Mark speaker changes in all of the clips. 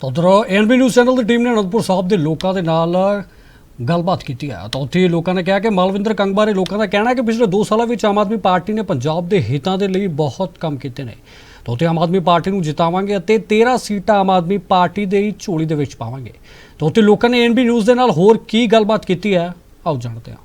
Speaker 1: ਤਾਂ ਉਧਰ ਐਨਬੀ news channel ਦੀ ਟੀਮ ਨੇ ਅਨੰਦਪੁਰ ਸਾਹਿਬ ਦੇ ਲੋਕਾਂ ਦੇ ਨਾਲ ਗੱਲਬਾਤ ਕੀਤੀ ਹੈ ਤਾਂ ਉੱਥੇ ਲੋਕਾਂ ਨੇ ਕਿਹਾ ਕਿ ਮਾਲਵਿੰਦਰ ਕੰਗ ਬਾਰੇ ਲੋਕਾਂ ਦਾ ਕਹਿਣਾ ਹੈ ਕਿ ਪਿਛਲੇ 2 ਸਾਲਾਂ ਵਿੱਚ ਆਮ ਆਦਮੀ ਪਾਰਟੀ ਨੇ ਪੰਜਾਬ ਦੇ ਹਿੱਤਾਂ ਦੇ ਲਈ ਬਹੁਤ ਕੰਮ ਕੀਤੇ ਨੇ ਤਾਂ ਉੱਥੇ ਆਮ ਆਦਮੀ ਪਾਰਟੀ ਨੂੰ ਜਿਤਾਵਾਂਗੇ ਅਤੇ 13 ਸੀਟਾਂ ਆਮ ਆਦਮੀ ਪਾਰਟੀ ਦੇ ਹੀ ਝੋਲੀ ਦੇ ਵਿੱਚ ਪਾਵਾਂਗੇ ਤਾਂ ਉੱਥੇ ਲੋਕਾਂ ਨੇ ਐਨਬੀ ਨਿਊਜ਼ ਦੇ ਨਾਲ ਹੋਰ ਕੀ ਗੱਲਬਾਤ ਕੀਤੀ ਹੈ ਆਓ ਜਾਣਦੇ ਹਾਂ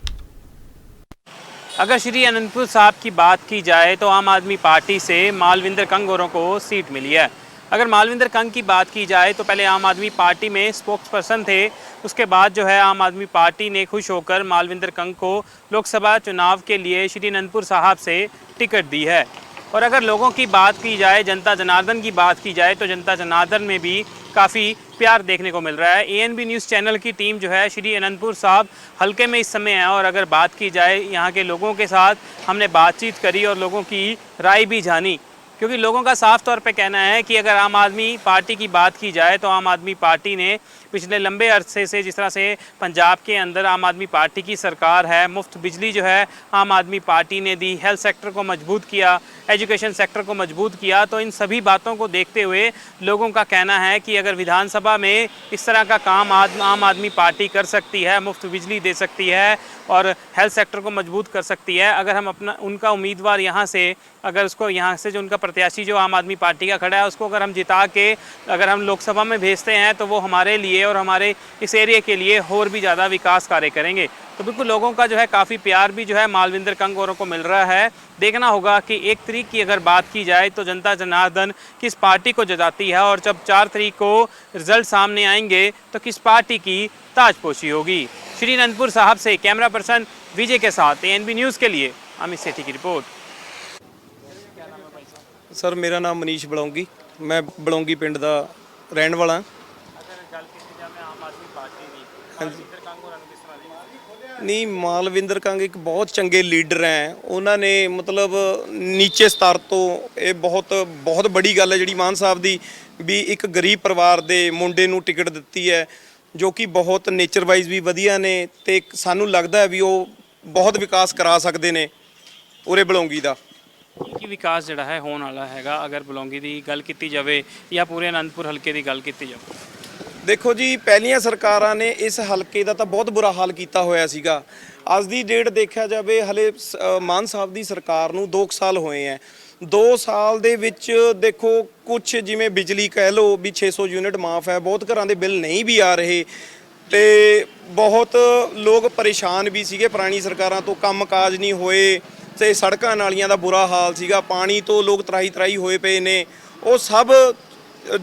Speaker 2: अगर श्री अनंतपुर साहब की बात की जाए तो आम आदमी पार्टी से मालविंदर कंग औरों को सीट मिली है अगर मालविंदर कंग की बात की जाए तो पहले आम आदमी पार्टी में स्पोक्स पर्सन थे। उसके बाद जो है आम आदमी पार्टी ने खुश होकर मालविंदर कंग को लोकसभा चुनाव के लिए श्री अनंतपुर साहब से टिकट दी है। और अगर लोगों की बात की जाए, जनता जनार्दन की बात की जाए तो जनता जनार्दन में भी काफ़ी प्यार देखने को मिल रहा है। एएनबी न्यूज़ चैनल की टीम जो है श्री अनंतपुर साहब हल्के में इस समय है और अगर बात की जाए, यहाँ के लोगों के साथ हमने बातचीत करी और लोगों की राय भी जानी। क्योंकि लोगों का साफ़ तौर पे कहना है कि अगर आम आदमी पार्टी की बात की जाए तो आम आदमी पार्टी ने पिछले लंबे अरसे से जिस तरह से पंजाब के अंदर आम आदमी पार्टी की सरकार है, मुफ़्त बिजली जो है आम आदमी पार्टी ने दी, हेल्थ सेक्टर को मज़बूत किया, एजुकेशन सेक्टर को मज़बूत किया तो इन सभी बातों को देखते हुए लोगों का कहना है कि अगर विधानसभा में इस तरह का काम आम आदमी पार्टी कर सकती है, मुफ़्त बिजली दे सकती है और हेल्थ सेक्टर को मज़बूत कर सकती है, अगर हम अपना, उनका उम्मीदवार यहाँ से, अगर उसको यहाँ से जो उनका प्रत्याशी जो आम आदमी पार्टी का खड़ा है, उसको अगर हम जिता के अगर हम लोकसभा में भेजते हैं तो वो हमारे लिए और हमारे इस एरिया के लिए और भी ज़्यादा विकास कार्य करेंगे। तो बिल्कुल लोगों का जो है काफ़ी प्यार भी जो है मालविंदर कंग औरों को मिल रहा है। देखना होगा कि एक तरीक की अगर बात की जाए तो जनता जनार्दन किस पार्टी को जताती है और जब चार तरीक को रिज़ल्ट सामने आएँगे तो किस पार्टी की ताजपोशी होगी। श्री अनंतपुर साहब से कैमरा पर्सन विजय के साथ एएनबी न्यूज़ के लिए अमित सेठी की रिपोर्ट।
Speaker 3: ਸਰ, ਮੇਰਾ ਨਾਮ ਮਨੀਸ਼ ਬਲੌਂਗੀ। ਮੈਂ ਬਲੌਂਗੀ ਪਿੰਡ ਦਾ ਰਹਿਣ ਵਾਲਾ ਹਾਂ। ਨਹੀਂ, ਮਾਲਵਿੰਦਰ ਕੰਗ ਇੱਕ ਬਹੁਤ ਚੰਗੇ ਲੀਡਰ ਹੈ। ਉਹਨਾਂ ਨੇ ਮਤਲਬ ਨੀਚੇ ਸਤਰ ਤੋਂ ਇਹ ਬਹੁਤ ਬਹੁਤ ਬੜੀ ਗੱਲ ਹੈ ਜਿਹੜੀ ਮਾਨ ਸਾਹਿਬ ਦੀ, ਵੀ ਇੱਕ ਗਰੀਬ ਪਰਿਵਾਰ ਦੇ ਮੁੰਡੇ ਨੂੰ ਟਿਕਟ ਦਿੱਤੀ ਹੈ, ਜੋ ਕਿ ਬਹੁਤ ਨੇਚਰ ਵਾਈਜ਼ ਵੀ ਵਧੀਆ ਨੇ ਤੇ ਸਾਨੂੰ ਲੱਗਦਾ ਵੀ ਉਹ ਬਹੁਤ ਵਿਕਾਸ ਕਰਾ ਸਕਦੇ ਨੇ ਉਰੇ ਬਲੌਂਗੀ ਦਾ।
Speaker 2: ਕੀ ਵਿਕਾਸ ਜਿਹੜਾ ਹੈ ਹੋਣ ਵਾਲਾ ਹੈਗਾ ਅਗਰ ਬਲੌਂਗੀ ਦੀ ਗੱਲ ਕੀਤੀ ਜਾਵੇ ਜਾਂ ਪੂਰੇ ਅਨੰਦਪੁਰ ਹਲਕੇ ਦੀ ਗੱਲ ਕੀਤੀ ਜਾਵੇ?
Speaker 3: ਦੇਖੋ ਜੀ ਪਹਿਲੀਆਂ ਸਰਕਾਰਾਂ ਨੇ ਇਸ ਹਲਕੇ ਦਾ ਤਾਂ ਬਹੁਤ ਬੁਰਾ ਹਾਲ ਕੀਤਾ ਹੋਇਆ ਸੀਗਾ। ਅੱਜ ਦੀ ਡੇਟ ਦੇਖਿਆ ਜਾਵੇ ਹਲੇ ਸ- ਅ, ਮਾਨ ਸਾਹਿਬ ਦੀ ਸਰਕਾਰ ਨੂੰ 2 ਸਾਲ ਹੋਏ ਐ। 2 ਸਾਲ ਦੇ ਵਿੱਚ ਦੇਖੋ ਕੁਝ ਜਿਵੇਂ ਬਿਜਲੀ ਕਹਿ ਲਓ ਵੀ 600 ਯੂਨਿਟ ਮਾਫ ਹੈ ਬਹੁਤ ਘਰਾਂ ਦੇ ਬਿੱਲ ਨਹੀਂ ਵੀ ਆ ਰਹੇ। ਤੇ ਬਹੁਤ ਲੋਕ ਪਰੇਸ਼ਾਨ ਵੀ ਸੀਗੇ ਪੁਰਾਣੀ ਸਰਕਾਰਾਂ ਤੋਂ ਕੰਮ ਕਾਜ ਨਹੀਂ ਹੋਏ। ਤੇ ਸੜਕਾਂ ਨਾਲੀਆਂ ਦਾ ਬੁਰਾ ਹਾਲ ਸੀਗਾ। ਪਾਣੀ ਤੋਂ ਲੋਕ ਤਰਾਈ ਤਰਾਈ ਹੋਏ ਪਏ ਨੇ। ਉਹ ਸਭ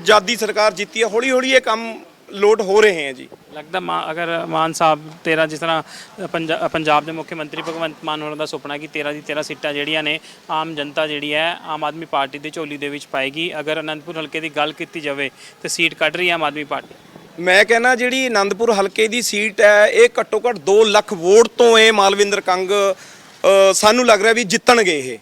Speaker 3: ਜਾਦੀ ਸਰਕਾਰ ਜਿੱਤੀ ਹੈ ਹੌਲੀ ਹੌਲੀ ਇਹ ਕੰਮ ਲੋਟ ਹੋ ਰਹੇ ਹੈ ਜੀ।
Speaker 2: ਲੱਗਦਾ ਮਾਂ ਅਗਰ ਮਾਨ ਸਾਹਿਬ ਤੇਰਾ ਜਿਸ ਤਰ੍ਹਾਂ ਪੰਜਾ- ਪੰਜਾਬ ਦੇ ਮੁੱਖ ਮੰਤਰੀ ਭਗਵੰਤ ਮਾਨ ਹੋਰਾਂ ਦਾ ਸੁਪਨਾ ਕਿ 13 ਦੀ 13 ਸੀਟਾਂ ਜਿਹੜੀਆਂ ਨੇ ਆਮ ਜਨਤਾ ਜਿਹੜੀ ਹੈ ਆਮ ਆਦਮੀ ਪਾਰਟੀ ਦੀ ਝੋਲੀ ਦੇ ਵਿੱਚ ਪਾਏਗੀ। ਅਗਰ ਅਨੰਦਪੁਰ ਹਲਕੇ ਦੀ ਗੱਲ ਕੀਤੀ ਜਾਵੇ ਤੇ ਸੀਟ ਕੱਢ ਰਹੀ ਹੈ ਆਮ ਆਦਮੀ ਪਾਰਟੀ।
Speaker 3: ਮੈਂ ਕਹਿੰਦਾ ਜਿਹੜੀ ਆਨੰਦਪੁਰ ਹਲਕੇ ਦੀ ਸੀਟ ਹੈ ਇਹ ਘੱਟੋ ਘੱਟ 2 ਲੱਖ ਵੋਟ ਤੋਂ ਇਹ ਮਾਲਵਿੰਦਰ ਕੰਗ ਸਾਨੂੰ ਲੱਗ ਰਿਹਾ ਵੀ ਜਿੱਤਣਗੇ ਇਹ।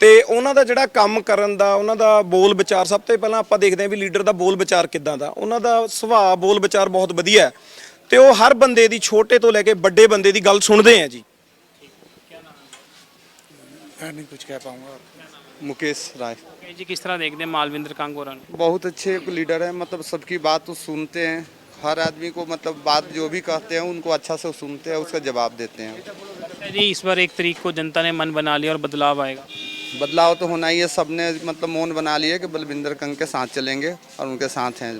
Speaker 3: ਤੇ ਉਹਨਾਂ ਦਾ ਜਿਹੜਾ ਕੰਮ ਕਰਨ ਦਾ ਉਹਨਾਂ ਦਾ ਬੋਲ ਵਿਚਾਰ ਸਭ ਤੋਂ ਪਹਿਲਾਂ ਆਪਾਂ ਦੇਖਦੇ ਹਾਂ ਵੀ ਲੀਡਰ ਦਾ ਬੋਲ ਵਿਚਾਰ ਕਿੱਦਾਂ ਦਾ। ਉਹਨਾਂ ਦਾ ਸੁਭਾਅ ਬੋਲ ਵਿਚਾਰ ਬਹੁਤ ਵਧੀਆ ਹੈ। ਤੇ ਉਹ ਹਰ ਬੰਦੇ ਦੀ ਛੋਟੇ ਤੋਂ ਲੈ ਕੇ ਵੱਡੇ ਬੰਦੇ ਦੀ ਗੱਲ ਸੁਣਦੇ ਆ ਜੀ।
Speaker 4: मैं नहीं कुछ कह पाऊंगा मुकेश राय
Speaker 2: ओके लगता है
Speaker 4: जी
Speaker 2: इस बार एक तारीख को जनता ने मन बना लिया और बदलाव आएगा।
Speaker 4: बदलाव तो होना ही है सब ने मतलब मौन बना लिया कि बलविंदर कंग के साथ चलेंगे और उनके साथ हैं।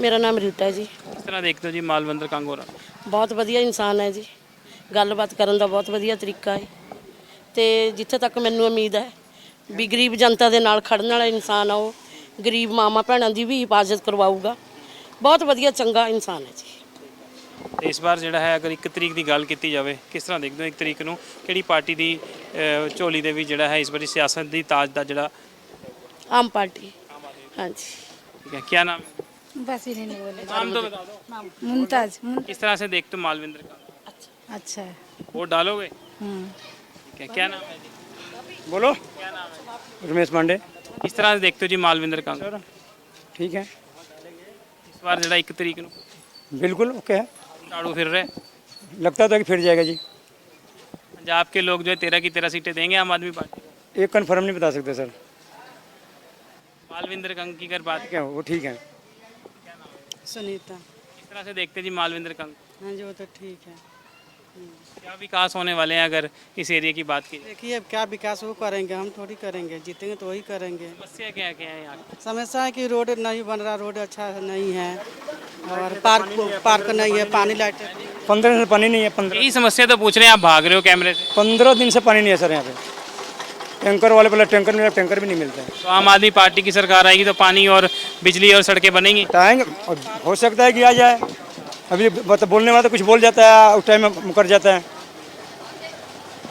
Speaker 5: ਮੇਰਾ ਨਾਮ ਰੀਟਾ ਜੀ
Speaker 2: किस तरह देखते हो जी मालवंदर कंग हो रहा
Speaker 5: ਬਹੁਤ ਵਧੀਆ ਇਨਸਾਨ ਹੈ ਜੀ ਗੱਲਬਾਤ ਕਰਨ ਦਾ ਬਹੁਤ ਵਧੀਆ ਤਰੀਕਾ ਹੈ ਤੇ ਜਿੱਥੇ ਤੱਕ ਮੈਨੂੰ ਉਮੀਦ ਹੈ ਵੀ ਗਰੀਬ ਜਨਤਾ ਦੇ ਨਾਲ ਖੜਨ ਵਾਲਾ ਇਨਸਾਨ ਆ ਉਹ ਗਰੀਬ ਮਾਮਾ ਭੈਣਾਂ ਦੀ ਵੀ ਹਿਫਾਜ਼ਤ ਕਰਵਾਊਗਾ ਬਹੁਤ ਵਧੀਆ ਚੰਗਾ ਇਨਸਾਨ ਹੈ ਜੀ
Speaker 2: ਤੇ ਇਸ ਵਾਰ ਜਿਹੜਾ ਹੈ ਅਗਰ ਇੱਕ ਤਰੀਕ ਦੀ ਗੱਲ ਕੀਤੀ ਜਾਵੇ ਕਿਸ ਤਰ੍ਹਾਂ ਦੇਖਦੇ ਹੋ ਇੱਕ ਤਰੀਕ ਨੂੰ ਕਿਹੜੀ ਪਾਰਟੀ ਦੀ ਅਹ, ਝੋਲੀ ਦੇ ਵੀ ਜਿਹੜਾ ਹੈ ਇਸ ਵਾਰੀ ਸਿਆਸਤ ਦੀ ਤਾਜ ਦਾ ਜਿਹੜਾ
Speaker 5: ਆਮ ਪਾਰਟੀ ਹਾਂਜੀ
Speaker 2: ठीक है क्या नाम है?
Speaker 6: बस ही नहीं बोले
Speaker 2: नाम तो बता दो
Speaker 6: मुमताज मुम-
Speaker 2: किस तरह से देखते हो मालविंदर का
Speaker 6: अच्छा है
Speaker 2: वोट डालोगे
Speaker 6: हम्म।
Speaker 2: ठीक है क्या नाम है जी
Speaker 7: बोलो
Speaker 2: क्या नाम है
Speaker 7: रमेश पांडे
Speaker 2: किस तरह से देखते हो जी मालविंदर का
Speaker 7: ठीक है
Speaker 2: इस बार ਜਿਹੜਾ ਇੱਕ ਤਰੀਕ ਨੂੰ
Speaker 7: बिल्कुल ओके है
Speaker 2: झाड़ू फिर रहे
Speaker 7: लगता था कि फिर जाएगा जी।
Speaker 2: पंजाब के लोग जो है तेरह की तेरह सीटें देंगे आम आदमी पार्टी
Speaker 7: एक कन्फर्म नहीं बता सकते सर।
Speaker 2: मालविंदर कंग की अगर बात
Speaker 7: क्या वो ठीक है।
Speaker 8: सुनीता।
Speaker 2: किस तरह से देखते जी मालविंदर कंग?
Speaker 8: हाँ जी वो तो ठीक है।
Speaker 2: क्या विकास होने वाले हैं अगर इस एरिया की बात की
Speaker 8: देखिए अब क्या विकास वो करेंगे हम थोड़ी करेंगे जीतेंगे तो वही करेंगे।
Speaker 2: समस्या क्या क्या है यहाँ
Speaker 8: समस्या है कि रोड नहीं बन रहा रोड अच्छा नहीं है। और पार्क पार्क नहीं है पानी लाइट
Speaker 7: पंद्रह दिन से पानी नहीं है पंद्रह
Speaker 2: यही समस्या तो पूछ रहे हैं आप भाग रहे हो कैमरे से।
Speaker 7: पंद्रह दिन से पानी नहीं है सर यहाँ पे। टैंकर वाले पहले टैंकर मिला टैंकर भी नहीं मिलता है।
Speaker 2: तो आम आदमी पार्टी की सरकार आएगी तो पानी और बिजली और सड़कें बनेंगी?
Speaker 7: आएँगे और हो सकता है कि आ जाए। अभी मतलब बोलने वाला तो कुछ बोल जाता है उस टाइम में मुकर जाता है।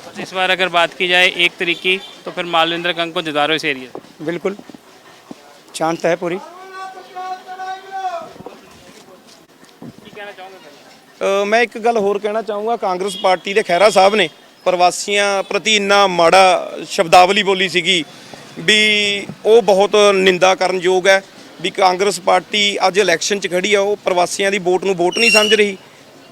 Speaker 2: बस इस बार अगर बात की जाए एक तरीके की तो फिर मालविंद्र कंग को जुदारो इस एरिया से।
Speaker 7: बिल्कुल। चाँद तो है पूरी।
Speaker 3: ਮੈਂ ਇੱਕ ਗੱਲ ਹੋਰ ਕਹਿਣਾ ਚਾਹੂੰਗਾ। ਕਾਂਗਰਸ ਪਾਰਟੀ ਦੇ ਖਹਿਰਾ ਸਾਹਿਬ ਨੇ ਪ੍ਰਵਾਸੀਆਂ ਪ੍ਰਤੀ ਇੰਨਾ ਮਾੜਾ ਸ਼ਬਦਾਵਲੀ ਬੋਲੀ ਸੀਗੀ ਵੀ ਉਹ ਬਹੁਤ ਨਿੰਦਾ ਕਰਨ ਯੋਗ ਹੈ ਵੀ ਕਾਂਗਰਸ ਪਾਰਟੀ ਅੱਜ ਇਲੈਕਸ਼ਨ 'ਚ ਖੜੀ ਆ, ਉਹ ਪ੍ਰਵਾਸੀਆਂ ਦੀ ਵੋਟ ਨੂੰ ਵੋਟ ਨਹੀਂ ਸਮਝ ਰਹੀ।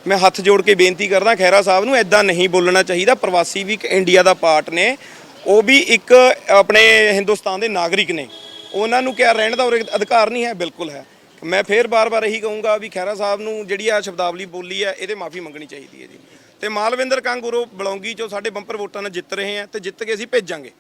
Speaker 3: ਮੈਂ ਹੱਥ ਜੋੜ ਕੇ ਬੇਨਤੀ ਕਰਦਾ, ਖਹਿਰਾ ਸਾਹਿਬ ਨੂੰ ਐਦਾਂ ਨਹੀਂ ਬੋਲਣਾ ਚਾਹੀਦਾ। ਪ੍ਰਵਾਸੀ ਵੀ ਇੱਕ ਇੰਡੀਆ ਦਾ ਪਾਰਟ ਨੇ। ਉਹ ਵੀ ਇੱਕ ਆਪਣੇ ਹਿੰਦੁਸਤਾਨ ਦੇ ਨਾਗਰਿਕ ਨੇ। ਉਹਨਾਂ ਨੂੰ ਕਿਆ ਰਹਿਣ ਦਾ ਉਰੇ ਅਧਿਕਾਰ ਨਹੀਂ ਹੈ? ਬਿਲਕੁਲ ਹੈ। ਮੈਂ ਫੇਰ ਬਾਰ-ਬਾਰ ਇਹੀ ਕਹੂੰਗਾ ਵੀ ਖਹਿਰਾ ਸਾਹਿਬ ਨੂੰ ਜਿਹੜੀ ਆ ਸ਼ਬਦਾਵਲੀ ਬੋਲੀ ਹੈ ਇਹਦੇ ਮਾਫੀ ਮੰਗਣੀ ਚਾਹੀਦੀ ਹੈ ਜੀ। ਤੇ ਮਾਲਵਿੰਦਰ ਕੰਗ ਉਰੋਂ ਬਲੌਂਗੀ ਚੋਂ ਸਾਡੇ ਬੰਪਰ ਵੋਟਾਂ ਨਾਲ ਜਿੱਤ ਰਹੇ ਆ ਤੇ ਜਿੱਤ ਕੇ ਅਸੀਂ ਭੇਜਾਂਗੇ।